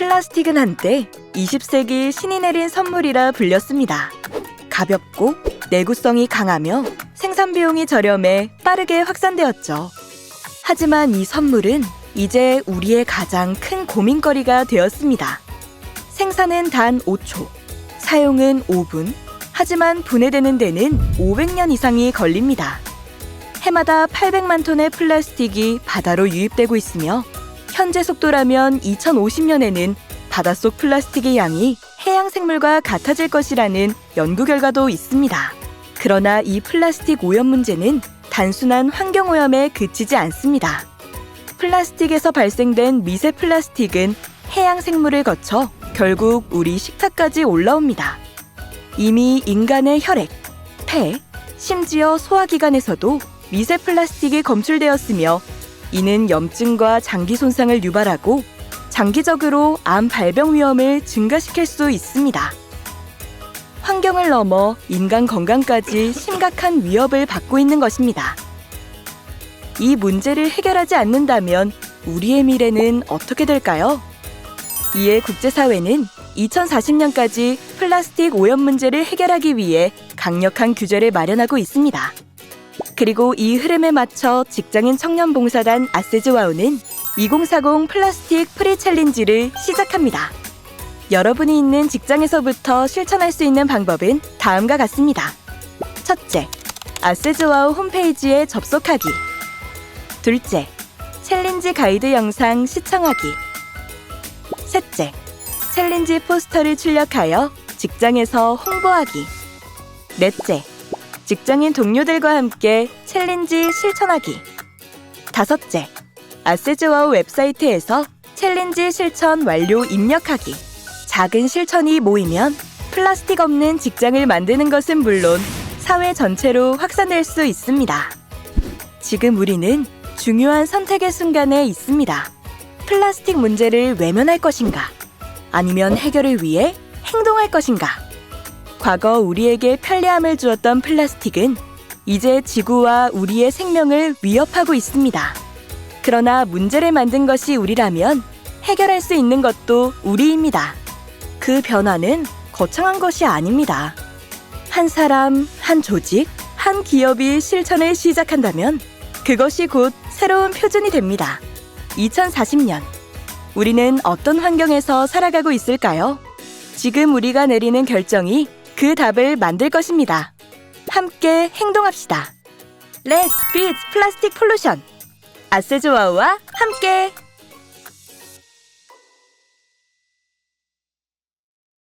플라스틱은 한때 20세기 신이 내린 선물이라 불렸습니다. 가볍고 내구성이 강하며 생산 비용이 저렴해 빠르게 확산되었죠. 하지만 이 선물은 이제 우리의 가장 큰 고민거리가 되었습니다. 생산은 단 5초, 사용은 5분, 하지만 분해되는 데는 500년 이상이 걸립니다. 해마다 800만 톤의 플라스틱이 바다로 유입되고 있으며 현재 속도라면 2050년에는 바닷속 플라스틱의 양이 해양 생물과 같아질 것이라는 연구 결과도 있습니다. 그러나 이 플라스틱 오염 문제는 단순한 환경 오염에 그치지 않습니다. 플라스틱에서 발생된 미세 플라스틱은 해양 생물을 거쳐 결국 우리 식탁까지 올라옵니다. 이미 인간의 혈액, 폐, 심지어 소화기관에서도 미세 플라스틱이 검출되었으며 이는 염증과 장기 손상을 유발하고 장기적으로 암 발병 위험을 증가시킬 수 있습니다. 환경을 넘어 인간 건강까지 심각한 위협을 받고 있는 것입니다. 이 문제를 해결하지 않는다면 우리의 미래는 어떻게 될까요? 이에 국제사회는 2040년까지 플라스틱 오염 문제를 해결하기 위해 강력한 규제를 마련하고 있습니다. 그리고 이 흐름에 맞춰 직장인 청년 봉사단 아세즈와우는 2040 플라스틱 프리 챌린지를 시작합니다. 여러분이 있는 직장에서부터 실천할 수 있는 방법은 다음과 같습니다. 첫째, 아세즈와우 홈페이지에 접속하기. 둘째, 챌린지 가이드 영상 시청하기. 셋째, 챌린지 포스터를 출력하여 직장에서 홍보하기. 넷째, 직장인 동료들과 함께 챌린지 실천하기. 다섯째, 아세즈와우 웹사이트에서 챌린지 실천 완료 입력하기. 작은 실천이 모이면 플라스틱 없는 직장을 만드는 것은 물론 사회 전체로 확산될 수 있습니다. 지금 우리는 중요한 선택의 순간에 있습니다. 플라스틱 문제를 외면할 것인가? 아니면 해결을 위해 행동할 것인가? 과거 우리에게 편리함을 주었던 플라스틱은 이제 지구와 우리의 생명을 위협하고 있습니다. 그러나 문제를 만든 것이 우리라면 해결할 수 있는 것도 우리입니다. 그 변화는 거창한 것이 아닙니다. 한 사람, 한 조직, 한 기업이 실천을 시작한다면 그것이 곧 새로운 표준이 됩니다. 2040년. 우리는 어떤 환경에서 살아가고 있을까요? 지금 우리가 내리는 결정이 그 답을 만들 것입니다. 함께 행동합시다. Let's beat 플라스틱 폴루션. 아세조아우와 함께